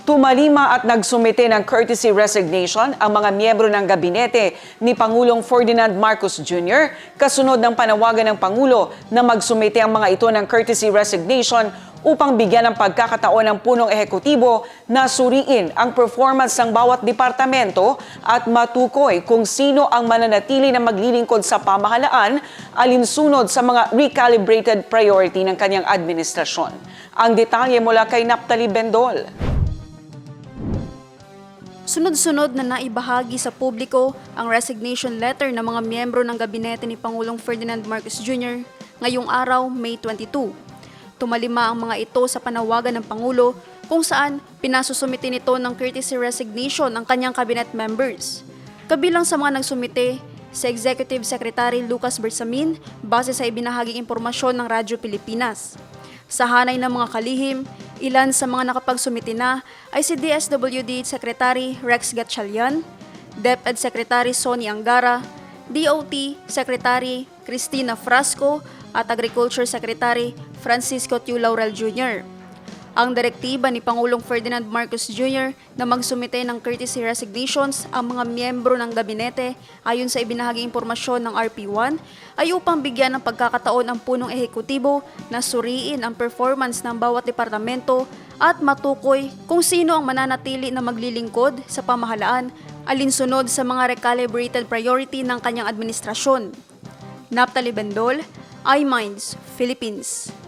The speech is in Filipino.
Tumalima at nagsumite ng courtesy resignation ang mga miyembro ng gabinete ni Pangulong Ferdinand Marcos Jr. kasunod ng panawagan ng Pangulo na magsumite ang mga ito ng courtesy resignation upang bigyan ng pagkakataon ng punong ehekutibo na suriin ang performance ng bawat departamento at matukoy kung sino ang mananatili na maglilingkod sa pamahalaan alinsunod sa mga recalibrated priority ng kanyang administrasyon. Ang detalye mula kay Naptali Bendol. Sunod-sunod na naibahagi sa publiko ang resignation letter ng mga miyembro ng gabinete ni Pangulong Ferdinand Marcos Jr. ngayong araw, May 22. Tumalima ang mga ito sa panawagan ng Pangulo kung saan pinasusumite nito ng courtesy resignation ang kanyang cabinet members. Kabilang sa mga nagsumite, si Executive Secretary Lucas Bersamin base sa ibinahaging impormasyon ng Radyo Pilipinas. Sa hanay ng mga kalihim, ilan sa mga nakapagsumite na ay si DSWD Secretary Rex Gatchalian, DepEd Secretary Sonny Angara, DOT Secretary Cristina Frasco at Agriculture Secretary Francisco Tiu Laurel Jr. Ang direktiba ni Pangulong Ferdinand Marcos Jr. na magsumite ng courtesy resignations ang mga miyembro ng gabinete ayon sa ibinahaging impormasyon ng RP1 ay upang bigyan ng pagkakataon ang punong ehekutibo na suriin ang performance ng bawat departamento at matukoy kung sino ang mananatili na maglilingkod sa pamahalaan alinsunod sa mga recalibrated priority ng kanyang administrasyon. Naptali Bendol, iMinds, Philippines.